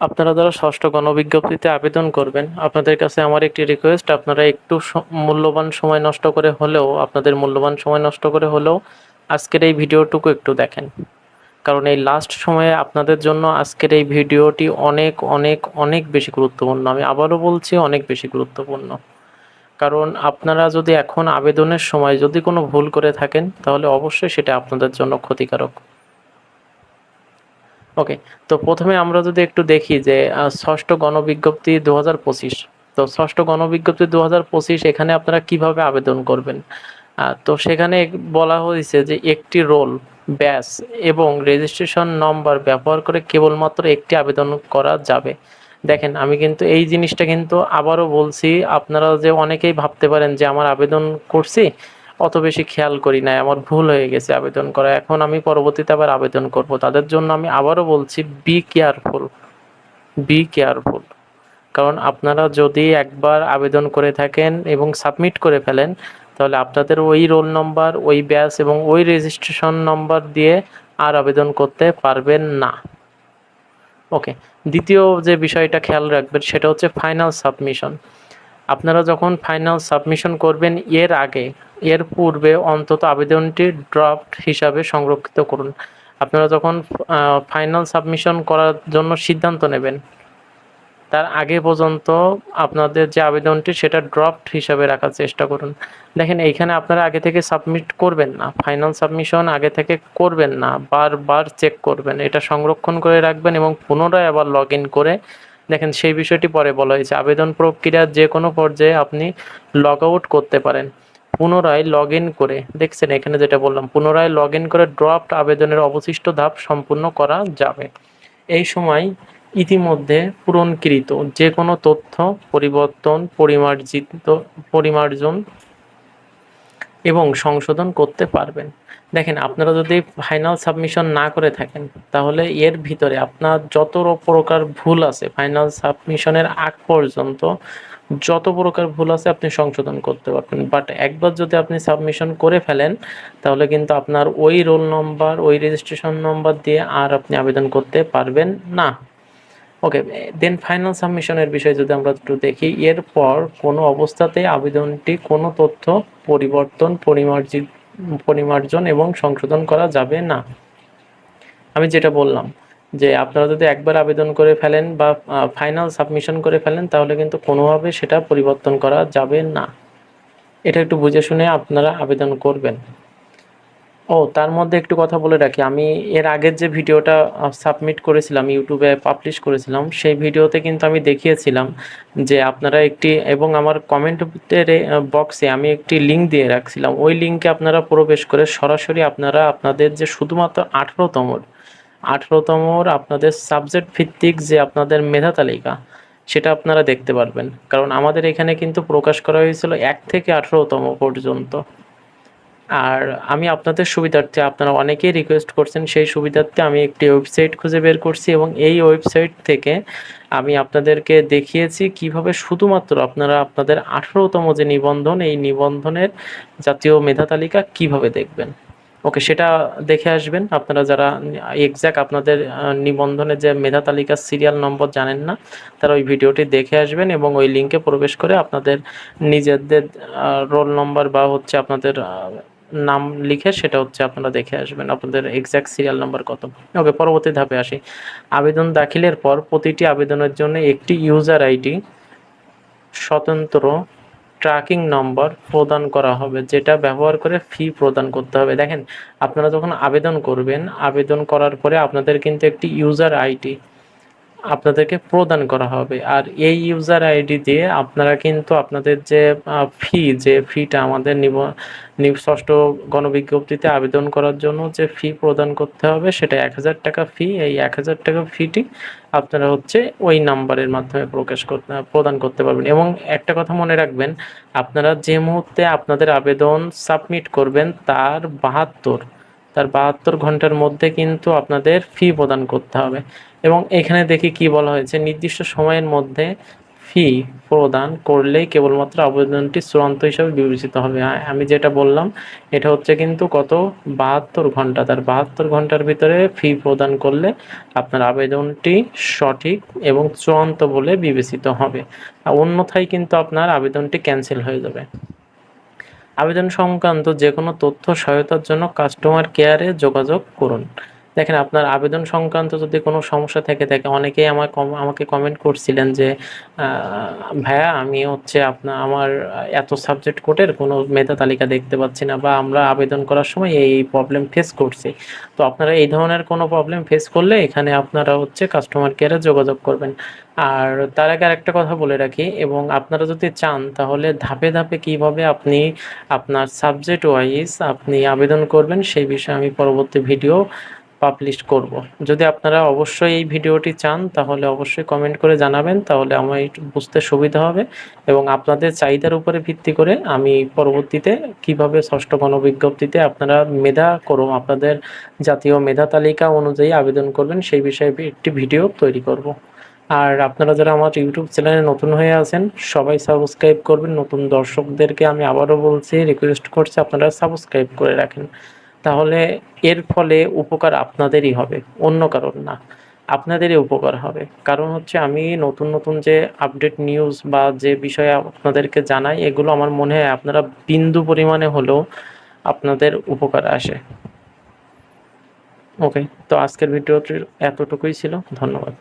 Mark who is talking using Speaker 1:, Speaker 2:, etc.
Speaker 1: আপনারা যারা ষষ্ঠ গণবিজ্ঞপ্তিতে আবেদন করবেন, আপনাদের কাছে আমার একটি রিকোয়েস্ট আপনারা একটু মূল্যবান সময় নষ্ট করে হলেও, আপনাদের মূল্যবান সময় নষ্ট করে হলেও আজকের এই ভিডিওটুকু একটু দেখেন। কারণ এই লাস্ট সময়ে আপনাদের জন্য আজকের এই ভিডিওটি অনেক অনেক অনেক বেশি গুরুত্বপূর্ণ। আমি আবারও বলছি, অনেক বেশি গুরুত্বপূর্ণ। কারণ আপনারা যদি এখন আবেদনের সময় যদি কোনো ভুল করে থাকেন, তাহলে অবশ্যই সেটা আপনাদের জন্য ক্ষতিকারক। ওকে তো প্রথমে আমরা যদি একটু দেখি যে ষষ্ঠ গণবিজ্ঞপ্তি দু হাজার পঁচিশ। তো ষষ্ঠ গণবিজ্ঞপ্তি দু হাজার পঁচিশ, এখানে আপনারা কীভাবে আবেদন করবেন? তো সেখানে বলা হয়েছে যে, একটি রোল, ব্যাস এবং রেজিস্ট্রেশন নম্বর ব্যবহার করে কেবলমাত্র একটি আবেদন করা যাবে। দেখেন, আমি কিন্তু এই জিনিসটা কিন্তু আবারও বলছি, আপনারা যে অনেকেই ভাবতে পারেন যে, আমার আবেদন করছি? অত বেশি খেয়াল করি না আমার ভুল হয়ে গেছে আবেদন করা। এখন আমি পরবর্তীতে আবার আবেদন করব। তাদের জন্য আমি আবারও বলছি বি কেয়ারফুল বি কেয়ারফুল কারণ আপনারা যদি একবার আবেদন করে থাকেন এবং সাবমিট করে ফেলেন, তাহলে আপনাদের ওই রোল নম্বর ওই ব্যাস এবং ওই রেজিস্ট্রেশন নম্বর দিয়ে আর আবেদন করতে পারবেন না। ওকে দ্বিতীয় যে বিষয়টা খেয়াল রাখবেন, সেটা হচ্ছে ফাইনাল সাবমিশন আপনারা যখন ফাইনাল সাবমিশন করবেন এর আগে, এর পূর্বে অন্তত আবেদনটি ড্রাফট হিসাবে সংরক্ষিত করুন। আপনারা যখন ফাইনাল সাবমিশন করার জন্য সিদ্ধান্ত নেবেন, তার আগে পর্যন্ত আপনাদের যে আবেদনটি সেটা ড্রাফট হিসাবে রাখার চেষ্টা করুন। দেখেন, এইখানে আপনারা আগে থেকে সাবমিট করবেন না, ফাইনাল সাবমিশন আগে থেকে করবেন না, বারবার চেক করবেন, এটা সংরক্ষণ করে রাখবেন এবং পুনরায় আবার লগ করে দেখেন সেই বিষয়টি পরে বলা হয়েছে, আবেদন প্রক্রিয়ার যে কোনো পর্যায়ে আপনি লগ আউট করতে পারেন। পুনরায় লগ ইন করে, দেখছেন এখানে যেটা বললাম, পুনরায় লগ ইন করে ড্রাফট আবেদনের অবশিষ্ট ধাপ সম্পূর্ণ করা যাবে। এই সময় ইতিমধ্যে পূরণকৃত যে কোনো তথ্য পরিবর্তন, পরিমার্জিত, পরিমার্জন এবং সংশোধন করতে পারবেন। দেখেন, আপনারা যদি ফাইনাল সাবমিশন না করে থাকেন, তাহলে এর ভিতরে আপনার যত প্রকার ভুল আছে ফাইনাল সাবমিশনের আগ পর্যন্ত যত প্রকার ভুল আছে আপনি সংশোধন করতে পারবেন। বাট একবার যদি আপনি সাবমিশন করে ফেলেন, তাহলে কিন্তু আপনার ওই রোল নম্বর ওই রেজিস্ট্রেশন নম্বর দিয়ে আর আপনি আবেদন করতে পারবেন না। ওকে দেন ফাইনাল সাবমিশনের বিষয়ে যদি আমরা একটু দেখি, এরপর কোনো অবস্থাতে আবেদনটি কোনো তথ্য পরিবর্তন পরিমার্জিত পরিমার্জন এবং সংশোধন করা যাবে না। আমি যেটা বললাম, যে আপনারা যদি একবার আবেদন করে ফেলেন বা ফাইনাল সাবমিশন করে ফেলেন, তাহলে কিন্তু কোনোভাবে সেটা পরিবর্তন করা যাবে না। এটা একটু বুঝে শুনে আপনারা আবেদন করবেন। ও, তার মধ্যে একটু কথা বলে রাখি। আমি এর আগের যে ভিডিওটা সাবমিট করেছিলাম ইউটিউবে পাবলিশ করেছিলাম, সেই ভিডিওতে কিন্তু আমি দেখিয়েছিলাম যে আপনারা একটি এবং আমার কমেন্টের বক্সে আমি একটি লিঙ্ক দিয়ে রাখছিলাম। ওই লিঙ্কে আপনারা প্রবেশ করে সরাসরি আপনারা আপনাদের যে শুধুমাত্র আঠেরোতমর আঠেরোতমর আপনাদের সাবজেক্ট ভিত্তিক যে আপনাদের মেধা তালিকা, সেটা আপনারা দেখতে পারবেন। কারণ আমাদের এখানে কিন্তু প্রকাশ করা হয়েছিল এক থেকে আঠেরোতম পর্যন্ত। আর আমি আপনাদের সুবিধার্থে আপনারা অনেকেই রিকোয়েস্ট করছেন সেই সুবিধার্থে আমি একটি ওয়েবসাইট খুঁজে বের করছি এবং এই ওয়েবসাইট থেকে আমি আপনাদেরকে দেখিয়েছি কীভাবে শুধুমাত্র আপনারা আপনাদের আঠেরোতম যে নিবন্ধন এই নিবন্ধনের জাতীয় মেধা তালিকা কীভাবে দেখবেন? ওকে সেটা দেখে আসবেন। আপনারা যারা এক্স্যাক্ট আপনাদের আহ, নিবন্ধনের যে মেধা তালিকার সিরিয়াল নম্বর জানেন না তারা ওই ভিডিওটি দেখে আসবেন এবং ওই লিঙ্কে প্রবেশ করে আপনাদের নিজেদের রোল নম্বর বা হচ্ছে আপনাদের নাম লিখে সেটা হচ্ছে আপনারা দেখে আসবেন আপনাদের এক্স্যাক্ট সিরিয়াল নাম্বার কত। ওকে পরবর্তী ধাপে আসি। আবেদন দাখিলের পর প্রতিটি আবেদনের জন্য একটি ইউজার আইডি স্বতন্ত্র ট্র্যাকিং নম্বর প্রদান করা হবে, যেটা ব্যবহার করে ফি প্রদান করতে হবে। দেখেন, আপনারা যখন আবেদন করবেন, আবেদন করার পরে আপনাদের কিন্তু একটি ইউজার আইডি আপনাদেরকে প্রদান করা হবে। আর এই ইউজার আইডি দিয়ে আপনারা কিন্তু আপনাদের যে ফি যে ফিটা আমাদের নিব ষষ্ঠ গণবিজ্ঞপ্তিতে আবেদন করার জন্য যে ফি প্রদান করতে হবে, সেটা এক হাজার টাকা ফি এই এক হাজার টাকা ফিটি আপনারা হচ্ছে ওই নাম্বারের মাধ্যমে প্রকাশ করতে প্রদান করতে পারবেন। এবং একটা কথা মনে রাখবেন, আপনারা যে মুহূর্তে আপনাদের আবেদন সাবমিট করবেন, তার বাহাত্তর তার বাহাত্তর ঘণ্টার মধ্যে কিন্তু আপনাদের ফি প্রদান করতে হবে। এবং এখানে দেখি কি বলা হয়েছে, নির্দিষ্ট সময়ের মধ্যে ফি প্রদান করলেই কেবলমাত্র আবেদনটি চূড়ান্ত হিসাবে বিবেচিত হবে। আমি যেটা বললাম, এটা হচ্ছে কিন্তু কত? বাহাত্তর ঘণ্টা। তার বাহাত্তর ঘণ্টার ভিতরে ফি প্রদান করলে আপনার আবেদনটি সঠিক এবং চূড়ান্ত বলে বিবেচিত হবে। অন্যথায় কিন্তু আপনার আবেদনটি ক্যান্সেল হয়ে যাবে। আবেদন সংক্রান্ত যে কোনো তথ্য সহায়তার জন্য কাস্টমার কেয়ারে যোগাযোগ করুন। দেখেন, আপনার আবেদন সংক্রান্ত যদি কোনো সমস্যা থেকে থাকে, অনেকেই আমার আমাকে কমেন্ট করছিলেন যে ভাইয়া, আমি হচ্ছে আপনার আমার এত সাবজেক্ট কোডের কোনো মেধা তালিকা দেখতে পাচ্ছি না বা আমরা আবেদন করার সময় এই প্রবলেম ফেস করছি। তো আপনারা এই ধরনের কোনো প্রবলেম ফেস করলে এখানে আপনারা হচ্ছে কাস্টমার কেয়ারে যোগাযোগ করবেন। আর তার আগে আরেকটা কথা বলে রাখি, এবং আপনারা যদি চান, তাহলে ধাপে ধাপে কীভাবে আপনি আপনার সাবজেক্ট ওয়াইজ আপনি আবেদন করবেন, সেই বিষয়ে আমি পরবর্তী ভিডিও পাবলিশ করব। যদি আপনারা অবশ্যই এই ভিডিওটি চান, তাহলে অবশ্যই কমেন্ট করে জানাবেন, তাহলে আমার বুঝতে সুবিধা হবে এবং আপনাদের চাহিদার উপরে ভিত্তি করে আমি পরবর্তীতে কীভাবে ষষ্ঠ গণবিজ্ঞপ্তিতে আপনারা মেধা করুন, আপনাদের জাতীয় মেধা তালিকা অনুযায়ী আবেদন করবেন, সেই বিষয়ে একটি ভিডিও তৈরি করব। আর আপনারা যারা আমার ইউটিউব চ্যানেলে নতুন হয়ে আছেন, সবাই সাবস্ক্রাইব করবেন। নতুন দর্শকদেরকে আমি আবারও বলছি রিকোয়েস্ট করছি আপনারা সাবস্ক্রাইব করে রাখেন। তাহলে এর ফলে উপকার আপনাদেরই হবে, অন্য কারণ না। আপনাদেরই উপকার হবে। কারণ হচ্ছে আমি নতুন নতুন যে আপডেট নিউজ বা যে বিষয়ে আপনাদেরকে জানাই, এগুলো আমার মনে হয় আপনারা বিন্দু পরিমাণে হলেও আপনাদের উপকার আসে। ওকে তো আজকের ভিডিওটির এতটুকুই ছিল। ধন্যবাদ।